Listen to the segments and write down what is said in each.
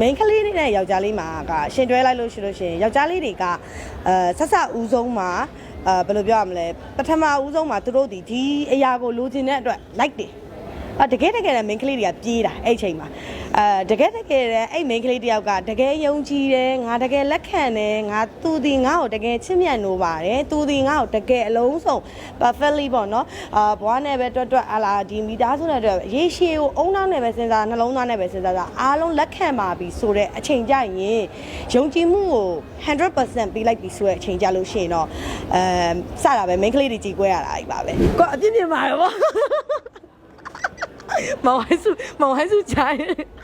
main ကလေးနဲ့ယောက်ျားလေးမှာကရှင်တွဲလိုက်လို့ရှိလို့ရှရင်ယောက်ျားလေးတွေကအဲဆက်ဆက်ဦးဆုံးမှာအဲဘယ်လိုပြောရမလဲပထမဦးဆုံးမှာသူတို့ဒီဒီအရာကိုလိုချင်တဲ့အတွက် like တယ်အတကယ်တကယ်လည်း main ကလေးတွေကပြေးတာအဲ့အချိန်မှာ အဲတကယ်တကယ်လည်းအဲ့ main ကလေးတယောက်ကတကယ်ယုံကြည်တယ်ငါတကယ်လက်ခံတယ်ငါသူဒီငါ့ကိုတကယ်ချစ်မြတ်နိုးပါတယ်သူဒီငါ့ကိုတကယ်အလုံးစုံ perfectly ပေါ့နော်အာဘွားနဲ့ပဲတွတ်တွတ်အလားဒီမိသားစုနဲ့တွတ်ရေရှည်ကိုအုံနောက်နဲ့ပဲစဉ်းစားနှလုံးသားနဲ့ပဲစဉ်းစားတာအားလုံးလက်ခံပါပြီဆိုတဲ့အချိန်ကြရင်ယုံကြည်မှုကို100%ပေးလိုက်ပြီဆိုတဲ့အချိန်ကြလို့ရှိရင်တော့အဲစတာပဲ main ကလေးတွေကြည်ကွဲရတာကြီးပါပဲကိုအပြစ်မြင်ပါတယ်ဗောမောင်ဝိုင်းစုမောင်ဝိုင်းစုချိုင်းမောင်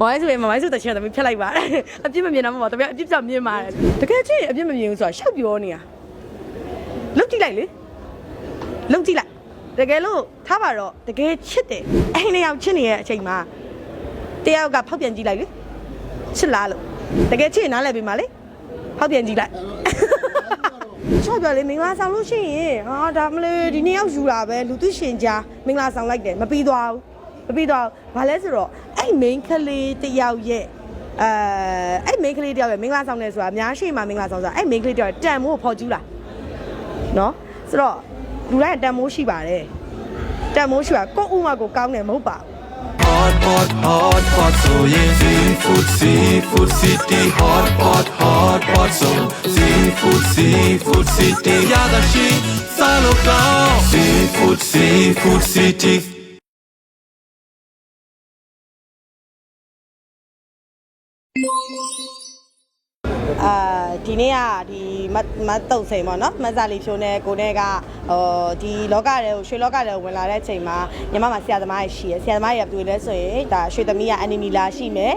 ဝိုင်းစုရေမောင်ဝိုင်းစုတချင်တယ်ဖြတ်လိုက်ပါတယ်အပြစ်မမြင်တော့မဟုတ်တပည့်အပြစ်ကြောင့်မြင်ပါတယ်တကယ်ချင်းအပြစ်မမြင်ဘူးဆိုတာရှောက်ပြောနေတာလုတ်ကြည့်လိုက်လေလုတ်ကြည့်လိုက်တကယ်လို့ထားပါတော့တကယ်ချစ်တယ်အဲ့နှစ်ယောက်ချစ်နေတဲ့အချိန်မှာတယောက်ကဖောက်ပြန်ကြည့်လိုက်လေချစ်လားလို့တကယ်ချစ်ရင်နားလည်ပြီမလေးဖောက်ပြန်ကြည့်လိုက်ချော့ပြလေမင်္ဂလာဆောင်လို့ရှိရင်ဟာဒါမလေးဒီနေ့ရောက်ယူတာပဲလူသိရှင်ကြားမင်္ဂလာဆောင်လိုက်တယ်မပြီးသွားဘူး မပြီးသွားဘူးဘာလဲဆိုတော့အဲ့ main ကလေးတယောက်ရဲ့အဲအဲ့ main ကလေးတယောက်ရဲ့မင်္ဂလာဆောင်တယ်ဆိုတာအများရှိမှမင်္ဂလာဆောင်ဆိုတာအဲ့ main ကလေးတယောက်တန်မိုးဖော်ကျူးလာနော်ဆိုတော့လူတိုင်းတန်မိုးရှိပါတယ်တန်မိုးရှိပါကိုယ့်ဥမကိုကောင်းတယ်မဟုတ်ပါဘူး Hot pot hot pot so yeah seafood seafood city hot pot hot pot so seafood seafood city ရတာရှိစားလို့ကောင်း seafood seafood city အာဒီနေ့ကဒီမမတုတ်စိန်ပေါ့နော်မဆာလီဖြိုးနဲ့ကိုနဲ့ကဟိုဒီလောကထဲကိုရွှေလောကထဲကိုဝင်လာတဲ့အချိန်မှာညီမမှာဆရာသမားကြီးရှိရယ်ဆရာသမားကြီးကဘယ်လိုလဲဆိုရင်ဒါရွှေသမီးကအန်နီမီလာရှိမယ်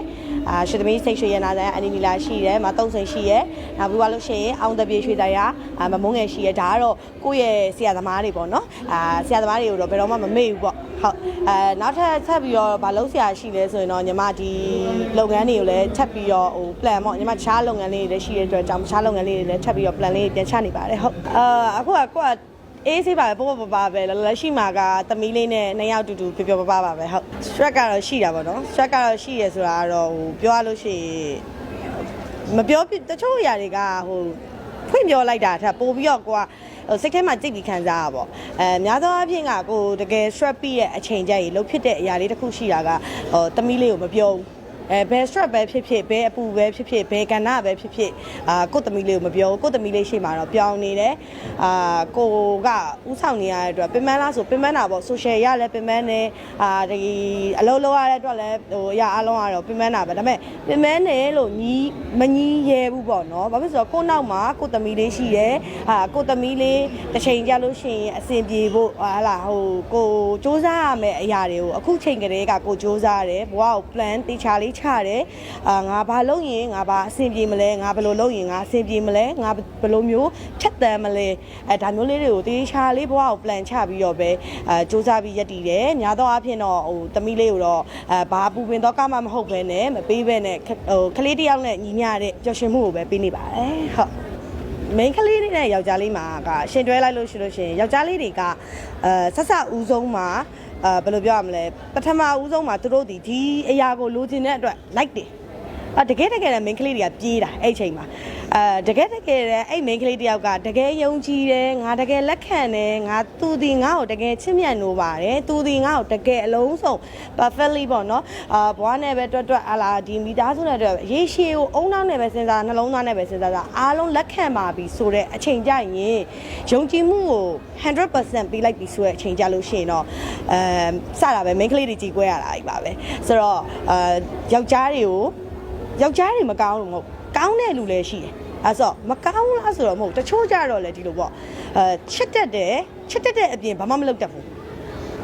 အာရွှေသမီးစိတ်ရွှေရနာတဲ့အန်နီမီလာရှိတယ်မတုတ်စိန်ရှိရယ်နောက်ပြီးသွားလို့ရှိရင်အောင်တပြေရွှေတရားအာမမုန်းငယ်ရှိရယ်ဒါကတော့ကိုယ့်ရဲ့ဆရာသမားတွေပေါ့နော်အာဆရာသမားတွေကိုတော့ဘယ်တော့မှမမေ့ဘူးပေါ့ ဟုတ်အဲနောက်ထပ်ဆက်ပြီးတော့ဗာလုံးဆရာရှိလဲဆိုရင်တော့ညီမဒီလုပ်ငန်းတွေကိုလည်းချက်ပြီးတော့ဟို plan ပေါ့ညီမတခြားလုပ်ငန်းလေးတွေလည်းရှိတဲ့အတွက်ကြောင့်တခြားလုပ်ငန်းလေးတွေလည်းချက်ပြီးတော့ plan လေးတွေပြန်ချနေပါတယ်ဟုတ်အာအခုကကိုကအေးဆေးပါပဲပေါ့ပေါ့ပါပါပဲလက်ရှိမှာကသမီးလေးနဲ့နှစ်ယောက်တူတူပျော်ပျော်ပါပါပါပဲဟုတ် stress ကတော့ရှိတာပေါ့နော် stress ကတော့ရှိရဆိုတာကတော့ဟိုပြောရလို့ရှိရင်မပြောပြတချို့အရာတွေကဟိုဖွင့်ပြောလိုက်တာထက်ပို့ပြီးတော့ကိုကဟို စိတ်ထဲမှာကြိတ်ပြီးခံစားရပါပေါ့အဲများသောအားဖြင့်ကကိုတကယ် stress ပြီးရဲ့အချိန်ကြရင်လှုပ်ဖြစ်တဲ့အရာလေးတစ်ခုရှိတာကဟိုသမီးလေးကိုမပြောဘူး အဲဘယ် stress ပဲဖြစ်ဖြစ်ဘယ်အပူပဲဖြစ်ဖြစ်ဘယ်ကဏ္ဍပဲဖြစ်ဖြစ်အာကိုယ့်သမီးလေးကိုမပြောဘူးကိုယ့်သမီးလေးရှိမှတော့ပြောင်းနေတယ်အာကိုကဥဆောင်နေရတဲ့အတွက်ပင်ပန်းလားဆိုပင်ပန်းတာပေါ့ social ရလည်းပင်ပန်းနေအာဒီအလုပ်လုပ်ရတဲ့အတွက်လည်းဟိုအရာအလုံးကတော့ပင်ပန်းတာပဲဒါပေမဲ့ပင်ပန်းနေလို့ညီးမညီးရဲဘူးပေါ့နော်ဘာဖြစ်လို့ဆိုတော့ကိုယ့်နောက်မှာကိုယ့်သမီးလေးရှိတယ်ဟာကိုယ့်သမီးလေးတစ်ချိန်ကြာလို့ရှိရင်အဆင်ပြေဖို့ဟာလာဟိုကိုစူးစမ်းရမယ့်အရာတွေကိုအခုချိန်ကလေးကကိုစူးစမ်းရတယ်ဘဝကို plan တေချာလေးချတယ်အာငါဘာလုပ်ရင်ငါဘာအဆင်ပြေမလဲငါဘယ်လိုလုပ်ရင်ငါအဆင်ပြေမလဲငါဘယ်လိုမျိုးဖြတ်တန်းမလဲအဲဒါမျိုးလေးတွေကိုတေချာလေးဘဝကို plan ချပြီးတော့ပဲအဲစူးစမ်းပြီးရက်တည်တယ်များသောအားဖြင့်တော့ဟိုသမီးလေးကိုတော့အဲဘာပူပင်တော့ကမှမဟုတ်ဘဲနဲ့မပေးဘဲနဲ့ဟိုကလေးတစ်ယောက်နဲ့ညီမျှတဲ့ပျော်ရွှင်မှုကိုပဲပေးနေပါတယ်ဟုတ်မိန်းကလေးနဲ့ယောက်ျားလေးမှာကရှင်တွဲလိုက်လို့ရှိလို့ရှိရင်ယောက်ျားလေးတွေကအဲဆက်ဆက်ဦးဆုံးမှာ အဲဘယ်လိုပြောရမလဲပထမဦးဆုံးမှာသူတို့ဒီဒီအရာကိုလိုချင်တဲ့အတွက် like တယ်အတကယ်တကယ်လည်းမိန်းကလေးတွေကပြေးတာအဲ့အချိန်မှာ အဲတကယ်တကယ်လည်းအဲ့မိန်းကလေးတယောက်ကတကယ်ယုံကြည်တယ်ငါတကယ်လက်ခံတယ်ငါသူဒီငါ့ကိုတကယ်ချစ်မြတ်နိုးပါတယ်သူဒီငါ့ကိုတကယ်အလုံးစုံ perfectly ပေါ့နော်အာဘွားနဲ့ပဲတွတ်တွတ်အလားဒီမိသားစုနဲ့တွတ်ရေရှည်ကိုအုံနောက်နဲ့ပဲစဉ်းစားနှလုံးသားနဲ့ပဲစဉ်းစားတာအားလုံးလက်ခံပါပြီဆိုတဲ့အချိန်ကြရင်ယုံကြည်မှုကို100%ပေးလိုက်ပြီဆိုတဲ့အချိန်ကြလို့ရှိရင်တော့အဲစတာပဲ main ကလေးတွေကြည်ကွဲရတာကြီးပါပဲဆိုတော့အာယောက်ျားတွေကိုယောက်ျားတွေမကောင်းလို့မဟုတ်ကောင်းတဲ့လူလည်းရှိတယ် အဲ့ဆိုမကောင်းလားဆိုတော့မဟုတ်တချို့ကြတော့လေဒီလိုပေါ့အဲချစ်တတ်တယ်ချစ်တတ်တဲ့အပြင်ဘာမှမလုပ်တတ်ဘူး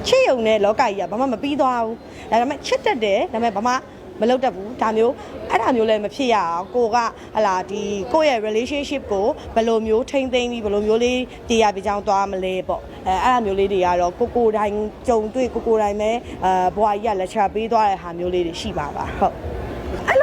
ချစ်ယုံတဲ့လောကကြီးကဘာမှမပြီးသွားဘူးဒါပေမဲ့ချစ်တတ်တယ်ဒါပေမဲ့ဘာမှမလုပ်တတ်ဘူးဒါမျိုးအဲ့ဒါမျိုးလည်းမဖြစ်ရအောင်ကိုကဟလာဒီကိုယ့်ရဲ့ relationship ကိုဘယ်လိုမျိုးထိမ့်သိမ်းပြီးဘယ်လိုမျိုးလေးတရားပြကြောင်းသွားမလဲပေါ့အဲအဲ့ဒါမျိုးလေးတွေကတော့ကိုကိုတိုင်းကြုံတွေ့ကိုကိုတိုင်းပဲအဲဘွားကြီးကလက်ချပေးသွားတဲ့ဟာမျိုးလေးတွေရှိပါပါဟုတ်အဲ့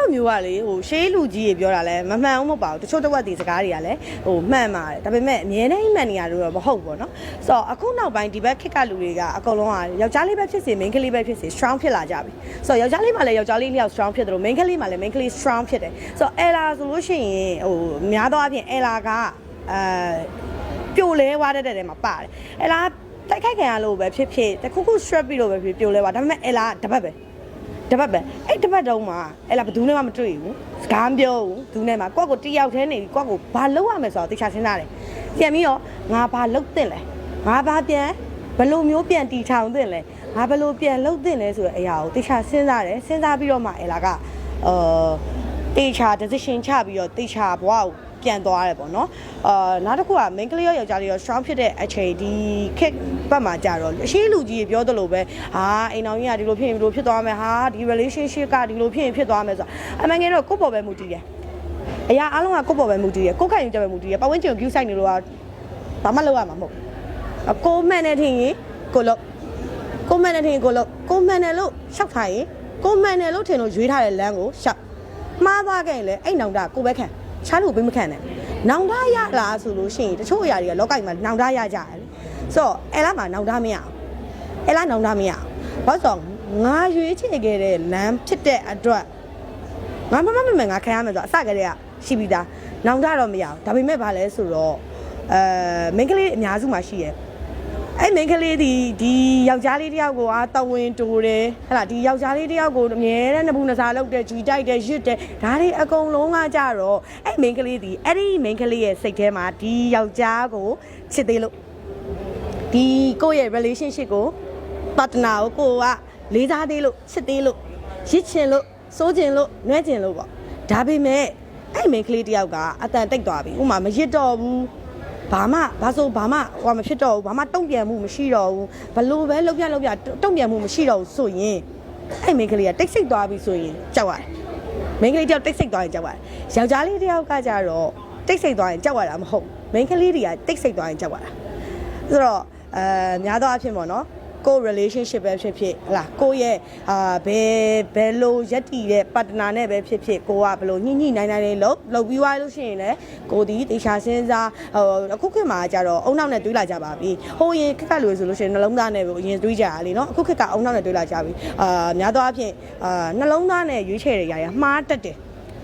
လိုမျိုးကလေဟိုရှေးလူကြီးတွေပြောတာလဲမမှန်ဘူးမဟုတ်ပါဘူးတချို့တဝက်ဒီစကားတွေကလည်းဟိုမှန်ပါတယ်ဒါပေမဲ့အများနဲ့မှန်နေရလို့တော့မဟုတ်ဘူးပေါ့နော်ဆိုတော့အခုနောက်ပိုင်းဒီဘက်ခက်ကလူတွေကအကုန်လုံးကယောက်ျားလေးပဲဖြစ်စေ main ကလေးပဲဖြစ်စေ strong ဖြစ်လာကြပြီဆိုတော့ယောက်ျားလေးမှလည်းယောက်ျားလေးလျောက် strong ဖြစ်တယ်လို့ main ကလေးမှလည်း main ကလေး strong ဖြစ်တယ်ဆိုတော့ ella ဆိုလို့ရှိရင်ဟိုများသောအားဖြင့် ella ကအဲပြိုလဲသွားတဲ့တဲမှာပါတယ် ella တိုက်ခိုက်ခံရလို့ပဲဖြစ်ဖြစ်တခုခု strap ပြီးလို့ပဲဖြစ်ပြိုလဲသွားဒါပေမဲ့ ella တပတ်ပဲ တပတ်ပဲအဲ့တပတ်တုံးမှာအဲ့လားဘယ်သူနဲ့မှမတွေ့ဘူးစကားမပြောဘူးသူနဲ့မှကိုယ့်ကိုတယောက်တည်းနေပြီးကိုယ့်ကိုဘာလုပ်ရမလဲဆိုတော့သိချစဉ်းစားတယ်ပြန်ပြီးတော့ငါဘာလုပ်သင့်လဲငါဘာပြန်ဘယ်လိုမျိုးပြန်တီထောင်သင့်လဲငါဘယ်လိုပြန်လုပ်သင့်လဲဆိုတဲ့အရာကိုသိချစဉ်းစားတယ်စဉ်းစားပြီးတော့မှအဲ့လားကအာတေချာ decision ချပြီးတော့တေချာဘဝကို ပြန်သွားတယ်ပေါ့နော်အာနောက်တစ်ခုက main ကလေးရောယောက်ျားလေးရော strong ဖြစ်တဲ့အချိန်ဒီ kick ဘက်မှာကြတော့အရှိလူကြီးပြောသလိုပဲဟာအိမ်တော်ကြီးကဒီလိုဖြစ်ရင်ဒီလိုဖြစ်သွားမယ်ဟာဒီ relationship ကဒီလိုဖြစ်ရင်ဖြစ်သွားမယ်ဆိုတာအမှန်ငယ်တော့ကိုယ့်ပေါ်ပဲမူတည်တယ်အရာအားလုံးကကိုယ့်ပေါ်ပဲမူတည်တယ်ကိုယ့်ခိုင်ယူချက်ပဲမူတည်တယ်ပတ်ဝန်းကျင်ကို view site နေလို့ကဘာမှလုပ်ရမှာမဟုတ်ဘူးအကိုမှန်တဲ့ထင်ရင်ကိုလို့ကိုမှန်တဲ့ထင်ရင်ကိုလို့ကိုမှန်တယ်လို့ရှောက်ထားရင်ကိုမှန်တယ်လို့ထင်လို့ရွေးထားတဲ့လမ်းကိုရှောက်မှားသွားခဲ့ရင်လည်းအဲ့နောင်တကိုပဲခံ ချားလို့ဘေးမခံနဲ့နောင်တရလားဆိုလို့ရှိရင်တချို့အရာတွေကလောကကြီးမှာနောင်တရကြတယ်လေဆိုတော့အဲ့လားမှာနောင်တမရအောင်အဲ့လားနောင်တမရအောင်ဘာလို့ဆိုတော့ငါရွေးချယ်ခဲ့တဲ့လမ်းဖြစ်တဲ့အတွက်ငါမမမမငါခံရမယ်ဆိုတော့အစကတည်းကရှိပြီးသားနောင်တတော့မရအောင်ဒါပေမဲ့ဘာလဲဆိုတော့အဲမင်းကလေးအများစုမှာရှိရဲ့ အဲ့မင်းကလေးဒီဒီယောက်ျားလေးတယောက်ကိုအာတဝင်းတိုးတယ်ဟဲ့လားဒီယောက်ျားလေးတယောက်ကိုအမြဲတမ်းနဘူးနစားလုပ်တယ်ဂျီတိုက်တယ်ရစ်တယ်ဒါတွေအကုန်လုံးကကြတော့အဲ့မင်းကလေးဒီအဲ့ဒီမင်းကလေးရဲ့စိတ်ထဲမှာဒီယောက်ျားကိုချစ်သေးလို့ဒီကိုယ့်ရဲ့ relationship ကို partner ကိုကိုကလေးစားသေးလို့ချစ်သေးလို့ရစ်ချင်လို့စိုးချင်လို့နှွဲချင်လို့ပေါ့ဒါပေမဲ့အဲ့မိန်းကလေးတယောက်ကအတန်တိတ်သွားပြီဥမာမရစ်တော့ဘူး ဘာမှဘာဆိုဘာမှဟိုမဖြစ်တော့ဘူးဘာမှတုံ့ပြန်မှုမရှိတော့ဘူးဘလို့ပဲလုံးပြလုံးပြတုံ့ပြန်မှုမရှိတော့ဘူးဆိုရင်အဲ့မိန်းကလေးကတိတ်ဆိတ်သွားပြီဆိုရင်ကြောက်ရတယ်မိန်းကလေးတယောက်တိတ်ဆိတ်သွားရင်ကြောက်ရတယ်ယောက်ျားလေးတယောက်ကကြတော့တိတ်ဆိတ်သွားရင်ကြောက်ရတာမဟုတ်မိန်းကလေးတွေကတိတ်ဆိတ်သွားရင်ကြောက်ရတာဆိုတော့အဲများသောအားဖြင့်ပေါ့နော် ကိုယ် relationship ပဲဖြစ်ဖြစ်ဟလာကိုယ့်ရဲ့အာဘယ်ဘယ်လိုရက်တည်တဲ့ partner နဲ့ပဲဖြစ်ဖြစ်ကိုကဘယ်လိုညှိညှိနိုင်နိုင်လေးလုပ်လုပ်ပြီးသွားလို့ရှိရင်လည်းကိုဒီတေချာစင်းစားဟိုအခုခေတ်မှာကြတော့အုံနောက်နဲ့တွေးလာကြပါပြီဟိုရင်ခက်ခက်လို့ဆိုလို့ရှိရင်နှလုံးသားနဲ့ပဲအရင်တွေးကြရလေနော်အခုခေတ်ကအုံနောက်နဲ့တွေးလာကြပြီအာများသောအားဖြင့်အာနှလုံးသားနဲ့ရွေးချယ်တဲ့ຢာရမှားတတ်တယ်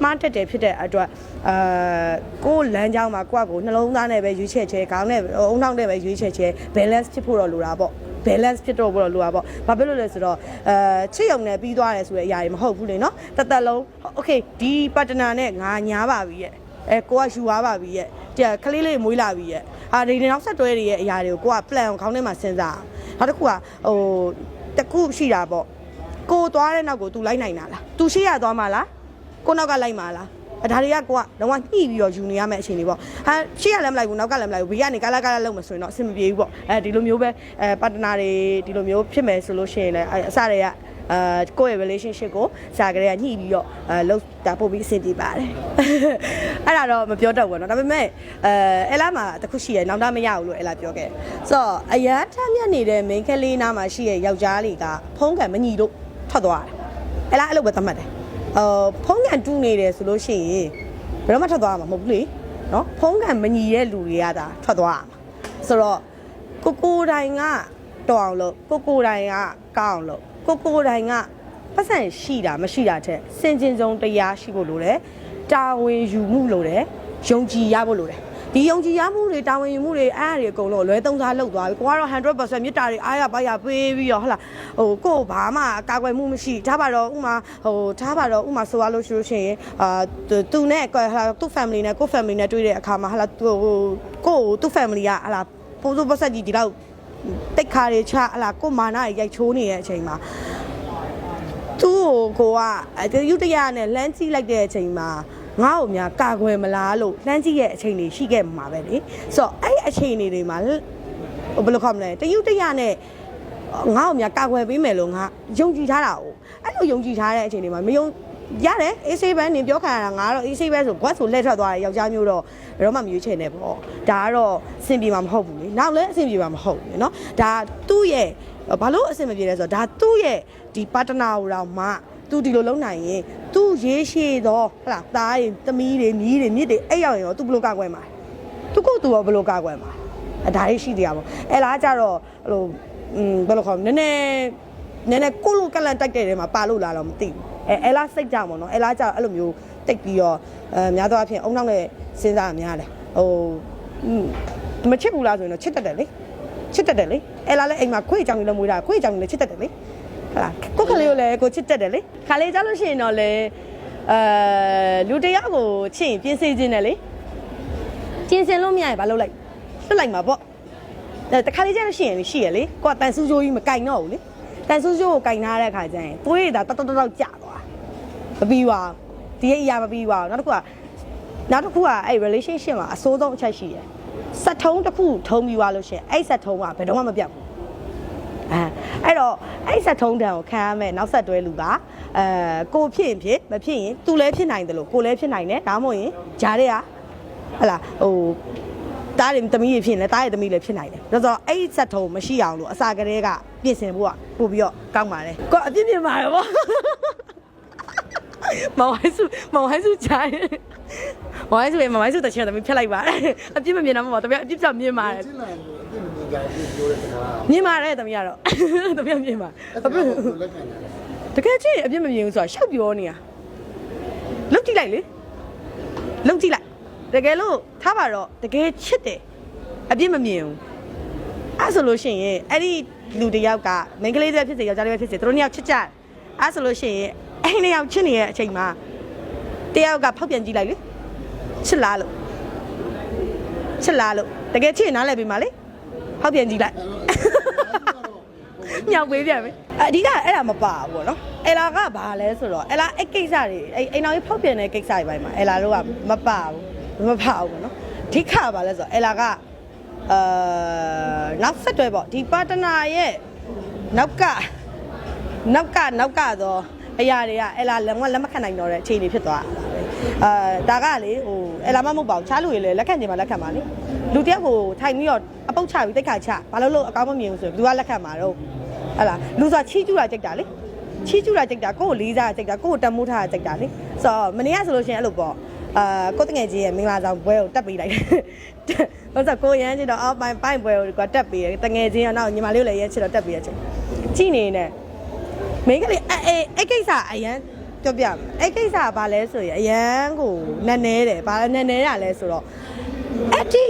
မှားတက်တယ်ဖြစ်တဲ့အတွက်အာကိုယ်လမ်းကြောင်းမှာကိုယ့်အကိုနှလုံးသားနဲ့ပဲရွေးချယ်ချယ်ခေါင်းနဲ့အုံနောက်နဲ့ပဲရွေးချယ်ချယ် balance ဖြစ်ဖို့တော့လိုတာပေါ့ balance ဖြစ်တော့ဖို့တော့လိုတာပေါ့ဘာဖြစ်လို့လဲဆိုတော့အဲချစ်ရုံနဲ့ပြီးသွားတယ်ဆိုတဲ့အရာတွေမဟုတ်ဘူးလေနော်တသက်လုံး okay ဒီ partner နဲ့ငါညားပါပြီရဲ့အဲကိုကယူသွားပါပြီရဲ့တဲ့ကလေးလေးမွေးလာပြီရဲ့အာဒီနောက်ဆက်တွဲတွေရဲ့အရာတွေကိုကိုက plan ကိုခေါင်းထဲမှာစဉ်းစားအောင်နောက်တစ်ခုကဟိုတစ်ခုရှိတာပေါ့ကိုသွားတဲ့နောက်ကို तू လိုက်နိုင်တာလား तू ရှေ့ရသွားမှာလားကိုနောက်ကလိုက်မှာလားအ ဒါတွေကကိုကလုံးဝညှိပြီးတော့ယူနေရမယ့်အခြေအနေပေါ့ဟာရှေ့ကလည်းမလိုက်ဘူးနောက်ကလည်းမလိုက်ဘူးဘေးကနေကားလာကားလာလုံးမယ်ဆိုရင်တော့အဆင်မပြေဘူးပေါ့အဲဒီလိုမျိုးပဲအဲပါတနာတွေဒီလိုမျိုးဖြစ်မယ်ဆိုလို့ရှိရင်လည်းအဲအစတွေကအာကိုယ့်ရဲ့ relationship ကိုစာကလေးကညှိပြီးတော့အဲလောက်တာပို့ပြီးအဆင်ပြေပါတယ်အဲ့ဒါတော့မပြောတော့ဘူးเนาะဒါပေမဲ့အဲအဲလာမှာတခုရှိရယ်နောက်တာမရဘူးလို့အဲလာပြောခဲ့ဆိုတော့အရန်ထမ်းမြက်နေတဲ့ main ကလေးနားမှာရှိရယောက်ျားလေးကဖုံးကံမညီလို့ထွက်သွားတယ်အဲလာအဲ့လိုပဲသတ်မှတ်တယ် အော်ဖုံးကန်တူးနေတယ်ဆိုလို့ရှိရင်ဘယ်တော့မှထွက်သွားမှာမဟုတ်ဘူးလေနော်ဖုံးကန်မညီတဲ့လူတွေကဒါထွက်သွားမှာဆိုတော့ကိုကိုတိုင်ကတော်အောင်လို့ကိုကိုတိုင်ကကောင်းအောင်လို့ကိုကိုတိုင်ကပတ်စံရှိတာမရှိတာတဲ့စင်ကျင်ဆုံးတရားရှိဖို့လိုတယ်တာဝန်ယူမှုလိုတယ်ယုံကြည်ရဖို့လိုတယ် ဒီယုံကြည်ရမှုတွေတာဝန်ယူမှုတွေအားတွေအကုန်လုံးလွဲသုံးစားလုပ်သွားပြီကိုကတော့100%မြေတာတွေအားရပါရပေးပြီးတော့ဟလာဟိုကို့ဘာမှကာကွယ်မှုမရှိဒါပါတော့ဥမာဟိုထားပါတော့ဥမာဆိုရလို့ရှိလို့ရှိရင်အာသူနဲ့ဟလာသူ့ family နဲ့ကိုယ့် family နဲ့တွေ့တဲ့အခါမှာဟလာဟိုကို့သူ့ family ကဟလာပိုးစိုးပတ်ဆက်ကြီးဒီလောက်တိတ်ခါတွေချဟလာကို့မာနာတွေရိုက်ချိုးနေတဲ့အချိန်မှာသူ့ကိုကိုကရုတ်တရနဲ့လှမ်းကြည့်လိုက်တဲ့အချိန်မှာ ငါ့ကိုများကာကွယ်မလားလို့လှမ်းကြည့်ရဲ့အချိန်တွေရှိခဲ့မှာပဲလေဆိုတော့အဲ့အချိန်တွေမှာဟိုဘယ်လိုခေါ်မလဲတရုတ်တရနဲ့ငါ့ကိုများကာကွယ်ပေးမယ်လို့ငါယုံကြည်ထားတာ哦အဲ့လိုယုံကြည်ထားတဲ့အချိန်တွေမှာမယုံရတယ်အေးဆေးပဲနင်ပြောခံရတာငါတော့အေးဆေးပဲဆိုဘွက်ဆိုလက်ထွက်သွားတယ်ယောက်ျားမျိုးတော့ဘယ်တော့မှမရွေးချယ်နဲ့ပေါ့ဒါကတော့အဆင်ပြေမှာမဟုတ်ဘူးလေနောက်လည်းအဆင်ပြေမှာမဟုတ်ဘူးเนาะဒါသူ့ရဲ့ဘာလို့အဆင်မပြေလဲဆိုတော့ဒါသူ့ရဲ့ဒီ partner ကိုတော့မှ သူဒီလိုလုံးနိုင်ရင်သူရေရှည်တော့ဟလာသားတွေသမီးတွေမြီးတွေမြစ်တွေအဲ့ရောက်ရင်ရောသူဘလို့ကောက်ွယ်မှာသူကိုသူရောဘလို့ကောက်ွယ်မှာအဒါလေးရှိတရားပေါ့အဲ့လားကြတော့ဟိုဘယ်လိုခေါ်နည်းနည်းနည်းနည်းကိုလိုကလန်တိုက်တဲ့ထဲမှာပါလို့လာတော့မသိဘူးအဲအဲ့လားစိတ်ကြပါတော့အဲ့လားကြတော့အဲ့လိုမျိုးတိတ်ပြီးတော့အဲများသောအားဖြင့်အုံနောက်နဲ့စဉ်းစားများတယ်ဟိုမချစ်ဘူးလားဆိုရင်တော့ချစ်တတ်တယ်လေချစ်တတ်တယ်လေအဲ့လားလဲအိမ်မှာခွေးအကြောင်းတွေလည်းမွေးတာခွေးအကြောင်းတွေလည်းချစ်တတ်တယ်လေ ဟာကိုခလေးကိုလည်းကိုချစ်တတ်တယ်လေခါလေးကြလို့ရှိရင်တော့လေအဲလူတစ်ယောက်ကိုချစ်ရင်ပြင်ဆင်ခြင်းတယ်လေပြင်ဆင်လို့မရရင်ဘာလုပ်လိုက်လွတ်လိုက်မှာပေါ့အဲတခါလေးကြလို့ရှိရင်ရှိရလေကိုကတန်ဆူးကြိုးကြီးမကင်တော့ဘူးလေတန်ဆူးကြိုးကိုကင်ထားတဲ့အခါကျရင်သွေးရတာတတ်တတ်တော့ကြာသွားမပြီးပါဘူးဒီရဲ့အရာမပြီးပါဘူးနောက်တစ်ခုကနောက်တစ်ခုကအဲ့ relationship မှာအစိုးဆုံးအချက်ရှိတယ်စက်ထုံးတစ်ခုထုံးပြီးသွားလို့ရှိရင်အဲ့စက်ထုံးကဘယ်တော့မှမပြောက်ဘူးအဲအဲ့တော့ အဲ့စက်ထုံးတန်ကိုခံရမယ်နောက်ဆက်တွဲလူကအဲကိုဖြစ်ရင်ဖြစ်မဖြစ်ရင်သူလည်းဖြစ်နိုင်တယ်လို့ကိုလည်းဖြစ်နိုင်တယ်ဒါမှမဟုတ်ရင်ဂျားတွေကဟလာဟိုတားတယ်သမီးတွေဖြစ်ရင်လည်းတားရဲ့သမီးလည်းဖြစ်နိုင်တယ်ဒါဆိုတော့အဲ့စက်ထုံးမရှိအောင်လို့အစာကလေးကပြင်ဆင်ဖို့ကပို့ပြီးတော့ကောင်းပါတယ်ကိုအပြစ်ပြင်ပါရပေါ့မောင်ဝိုင်းစုမောင်ဝိုင်းစုချားရင်မောင်ဝိုင်းစုရေမောင်ဝိုင်းစုတချင်တယ်ဖြတ်လိုက်ပါအပြစ်မမြင်တော့မဟုတ်တပြက်အပြစ်ပြောင်မြင်ပါတယ် စစ်နိုင်လို့အပြစ်မမြင်ကြဘူးပြောတဲ့စကားမြင်ပါတယ်တမီးကတော့တပြက်မြင်ပါအဲ့ဒါကိုလက်ခံတယ်တကယ်ချင်းအပြစ်မမြင်ဘူးဆိုတာရှောက်ပြောနေတာလုတ်ကြည့်လိုက်လေလုတ်ကြည့်လိုက်တကယ်လို့ထားပါတော့တကယ်ချစ်တယ်အပြစ်မမြင်ဘူးအဲ့ဆိုလို့ရှိရင်အဲ့ဒီလူတစ်ယောက်ကမိန်းကလေးတွေဖြစ်စေယောက်ျားလေးပဲဖြစ်စေသူတို့နှစ်ယောက်ချစ်ကြတယ်အဲ့ဆိုလို့ရှိရင်အဲ့ဒီနှစ်ယောက်ချစ်နေတဲ့အချိန်မှာတယောက်ကဖောက်ပြန်ကြည့်လိုက်လေချစ်လားလို့ချစ်လားလို့တကယ်ချစ်ရင်နားလည်ပြီမလေး ဖောက်ပြန်ကြည့်လိုက်မြောက်ပေးပြန်ပြီအဓိကအဲ့ဒါမပါဘူးပေါ့နော်အဲ့လာကဘာလဲဆိုတော့အဲ့လာအဲ့ကိစ္စတွေအဲ့အိမ်တော်ကြီးဖောက်ပြန်တဲ့ကိစ္စတွေပိုင်းမှာအဲ့လာတို့ကမပါဘူးမပါဘူးပေါ့နော်အဓိကဘာလဲဆိုတော့အဲ့လာကအာနောက်ဆက်တွဲပေါ့ဒီပါတနာရဲ့နောက်ကနောက်ကနောက်ကသောအရာတွေကအဲ့လာလက်မလက်မခံနိုင်တော့တဲ့အခြေအနေဖြစ်သွားတာပဲအာဒါကလေဟို အဲ့လာမမဟုတ်ပါဘူးချားလူတွေလည်းလက်ခံကြမှာလက်ခံပါလေလူတစ်ယောက်ကိုထိုင်ပြီးတော့အပုတ်ချပြီးတိတ်ခါချဘာလို့လို့အကောင်းမမြင်ဘူးဆိုရင်ဘယ်သူကလက်ခံမှာတော့ဟလာလူဆိုချီးကျူးတာကြိုက်တာလေချီးကျူးတာကြိုက်တာကိုယ့်ကိုလေးစားတာကြိုက်တာကိုယ့်ကိုတန်မိုးထားတာကြိုက်တာလေဆိုတော့မနေ့ကဆိုလို့ရှိရင်အဲ့လိုပေါ့အာကိုယ့်တငယ်ချင်းရဲ့မင်္ဂလာဆောင်ပွဲကိုတက်ပေးလိုက်တယ်ဟုတ်ဆိုကိုရမ်းချင်တော့အော်ပိုင်းပိုင်းပွဲကိုတက်ပေးတယ်တငယ်ချင်းရောနောက်ညီမလေးကိုလည်းရဲချစ်တော့တက်ပေးရချင်းကြည့်နေနေမိန်းကလေးအဲအဲအဲ့ကိစ္စအရန် ပြောပြမယ်အဲ့ကိစ္စကဘာလဲဆိုရင်အရန်ကိုနက်နဲတယ်ဘာလဲနက်နဲရလဲဆိုတော့အဲ့ဒီ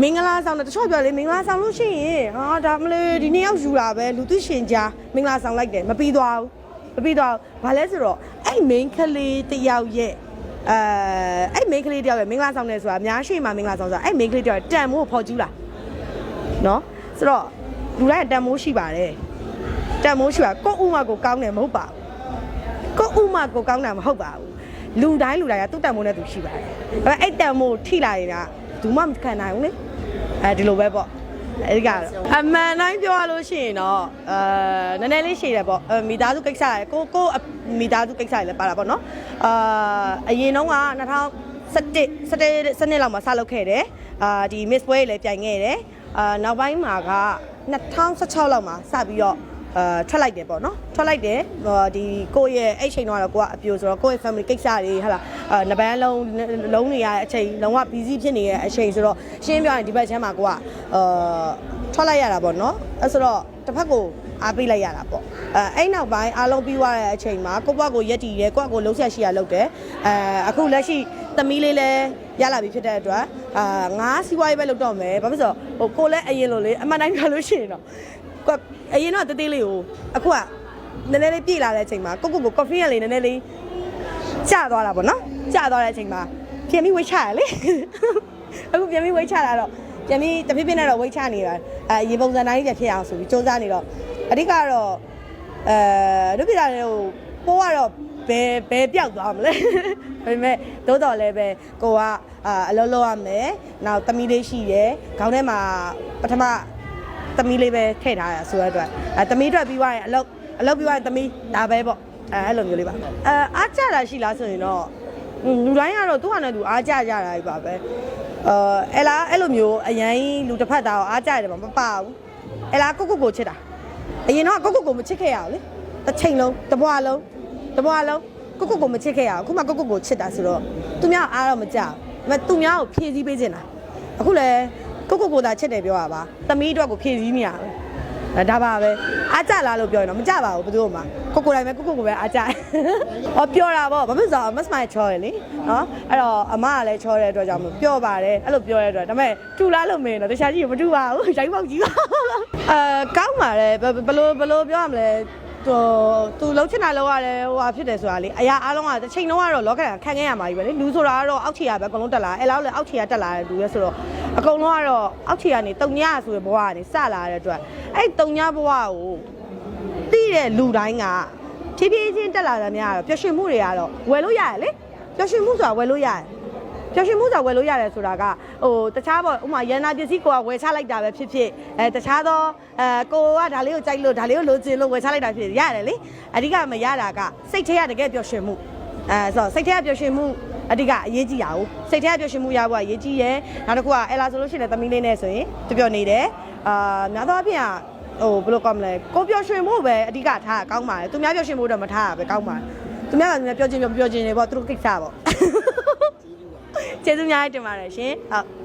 မင်္ဂလာဆောင်တဲ့တချို့ပြောလေမင်္ဂလာဆောင်လို့ရှိရင်ဟာဒါမလေးဒီနေ့ရောက်ယူလာပဲလူသိရှင်ကြားမင်္ဂလာဆောင်လိုက်တယ်မပြီးသွားဘူးမပြီးသွားဘူးဘာလဲဆိုတော့အဲ့ main ကလေးတယောက်ရဲ့အဲအဲ့ main ကလေးတယောက်ရဲ့မင်္ဂလာဆောင်တယ်ဆိုတာအများရှိမှမင်္ဂလာဆောင်ဆိုတာအဲ့ main ကလေးတယောက်တန်မိုးကိုဖော်ကျူးလာနော်ဆိုတော့လူတိုင်းကတန်မိုးရှိပါတယ်တန်မိုးရှိပါကိုယ့်ဥမကိုကောင်းတယ်မဟုတ်ပါဘူး ကိုယ့်ဥမကိုကောင်းတာမဟုတ်ပါဘူးလူတိုင်းလူတိုင်းကသူ့တန်မိုးနဲ့သူရှိပါတယ်ဒါပေမဲ့အဲ့တန်မိုးထိလာနေတာဘူးမှမခံနိုင်ဘူးလေအဲဒီလိုပဲပေါ့အဲဒီကတော့အမှန်တိုင်းပြောရလို့ရှိရင်တော့အဲနည်းနည်းလေးရှိတယ်ပေါ့အဲမိသားစုကိစ္စရယ်ကိုကိုအမိသားစုကိစ္စရယ်လည်းပါတာပေါ့နော်အာအရင်တော့က2017 17စနစ်လောက်မှာစလုပ်ခဲ့တယ်အာဒီ Miss ပွဲလည်းပြိုင်ခဲ့တယ်အာနောက်ပိုင်းမှာက2016လောက်မှာစပြီးတော့ အာထွက်လိုက်တယ်ပေါ့နော်ထွက်လိုက်တယ်ဟိုဒီကိုယ့်ရဲ့အဲ့ချိန်တော့ကိုကအပြိုဆိုတော့ကိုယ့်ရဲ့ family ကိစ္စတွေဟာလာအာနဘန်းလုံးလုံးနေရတဲ့အချိန်လုံးဝ busy ဖြစ်နေတဲ့အချိန်ဆိုတော့ရှင်းပြောရင်ဒီဘက်ချမ်းမှာကိုကအာထွက်လိုက်ရတာပေါ့နော်အဲ့ဆိုတော့တစ်ဖက်ကိုအားပေးလိုက်ရတာပေါ့အဲအဲ့နောက်ပိုင်းအားလုံးပြီးသွားတဲ့အချိန်မှာကိုယ့်ဘက်ကိုရက်တည်ရဲကိုယ့်ကိုလုံးဆက်ရှိရလုပ်တယ်အဲအခုလက်ရှိသမီးလေးလည်းရလာပြီဖြစ်တဲ့အတွက်အာငါးစီးပွားရေးပဲလုပ်တော့မယ်ဘာဖြစ်လို့ဟိုကိုလည်းအရင်လိုလေအမှန်တိုင်းပြောလို့ရှိရင်တော့ကို အရင်တော့တေးသေးလေးကိုအခုကနည်းနည်းလေးပြေးလာတဲ့အချိန်မှာကိုကိုကို coffee ရလေးနည်းနည်းလေးကျသွားတာပေါ့နော်ကျသွားတဲ့အချိန်မှာပြန်ပြီးဝိတ်ချရလေအခုပြန်ပြီးဝိတ်ချလာတော့ပြန်ပြီးတဖြည်းဖြည်းနဲ့တော့ဝိတ်ချနေတာအဲရေပုံစံတိုင်းပြန်ဖြစ်အောင်ဆိုပြီးစူးစမ်းနေတော့အဓိကတော့အဲတို့ပြတာလေဟိုပိုးကတော့ဘယ်ဘယ်ပြောက်သွားမလဲဒါပေမဲ့တိုးတော်လည်းပဲကိုကအာအလုံးလုံးရမယ်နောက်သမီးလေးရှိရယ်ခေါင်းထဲမှာပထမ သမီးလေးပဲထည့်ထားရဆိုတဲ့အတွက်အဲသမီးအတွက်ပြီးသွားရင်အလုပ်အလုပ်ပြီးသွားရင်သမီးဒါပဲပေါ့အဲအဲ့လိုမျိုးလေးပါအဲအားကြတာရှိလားဆိုရင်တော့ဟွန်းလူတိုင်းကတော့သူ့ဟာနဲ့သူအားကြကြတာကြီးပါပဲအဲအဲ့လားအဲ့လိုမျိုးအရင်လူတစ်ဖက်သားကိုအားကြရတယ်မမပါဘူးအဲ့လားကိုကိုကိုချစ်တာအရင်တော့ကိုကိုကိုမချစ်ခဲ့ရဘူးလေတစ်ချိန်လုံးတစ်ဘွားလုံးတဘွားလုံးကိုကိုကိုမချစ်ခဲ့ရအောင်အခုမှကိုကိုကိုချစ်တာဆိုတော့သူများအားတော့မကြောက်ဒါပေမဲ့သူများကိုဖြည့်ဆည်းပေးနေတာအခုလဲ ကိုကိုကိုသာချစ်တယ်ပြောတာပါသမီးအတွက်ကိုဖြည့်ဆည်းနေရပဲအဲဒါပါပဲအားကြလားလို့ပြောရင်တော့မကြပါဘူးဘယ်သူမှကိုကိုတိုင်းပဲကိုကိုကိုပဲအားကြဟောပြောတာပေါ့ဘာဖြစ်လို့မစမိုင်ချောရလေနော်အဲ့တော့အမကလည်းချောတဲ့အတွက်ကြောင့်မပြောပါတယ်အဲ့လိုပြောတဲ့အတွက်ဒါပေမဲ့ထူလားလို့မင်းတော့တခြားကြီးမထူပါဘူးရိုက်ပေါက်ကြီးပါအဲကောင်းပါတယ်ဘယ်လိုဘယ်လိုပြောရမလဲဟိုသူလှုပ်ချင်တာလှုပ်ရတယ်ဟိုဟာဖြစ်တယ်ဆိုတာလေအရာအားလုံးကတစ်ချိန်လုံးကတော့လောကရန်ခံခဲ့ရမှာကြီးပဲလေလူဆိုတာကတော့အောက်ခြေရပဲအကုန်လုံးတက်လာအဲ့လောက်လေအောက်ခြေရတက်လာတဲ့လူရဲဆိုတော့ အကုန်လုံးကတော့အောက်ခြေကနေတုံညဆိုတဲ့ဘဝကနေစလာတဲ့အတွက်အဲ့တုံညဘဝကိုတိတဲ့လူတိုင်းကဖြည်းဖြည်းချင်းတက်လာတဲ့များကတော့ပျော်ရွှင်မှုတွေကတော့ဝယ်လို့ရတယ်လေပျော်ရွှင်မှုဆိုတာဝယ်လို့ရတယ်ပျော်ရွှင်မှုဆိုတာဝယ်လို့ရတယ်ဆိုတာကဟိုတခြားပေါ့ဥပမာရန်နာပစ္စည်းကိုကဝယ်ချလိုက်တာပဲဖြစ်ဖြစ်အဲတခြားသောအဲကိုကဒါလေးကိုကြိုက်လို့ဒါလေးကိုလိုချင်လို့ဝယ်ချလိုက်တာဖြစ်ဖြစ်ရတယ်လေအဓိကမရတာကစိတ်ထဲကတကယ်ပျော်ရွှင်မှုအဲဆိုတော့စိတ်ထဲကပျော်ရွှင်မှု အဓိကအရေးကြီးတာ ਉਹ စိတ်ထဲကပျော်ရွှင်မှုရဖို့ကအရေးကြီးရယ်နောက်တစ်ခုကအဲလာဆိုလို့ရှိရင်လည်းသမီးလေးနဲ့ဆိုရင်ပျော်ပျော်နေတယ်အာများသောအားဖြင့်ကဟိုဘယ်လိုကောင်းမလဲကိုပျော်ရွှင်မှုပဲအဓိကထားတာကောင်းပါတယ်သူများပျော်ရွှင်မှုတော့မထားတာပဲကောင်းပါတယ်သူများကသူများပျော်ခြင်းပျော်ပျော်ခြင်းတွေပေါ့သူတို့ကိစ္စပေါ့ကျေးဇူးများတင်ပါတယ်ရှင်ဟုတ်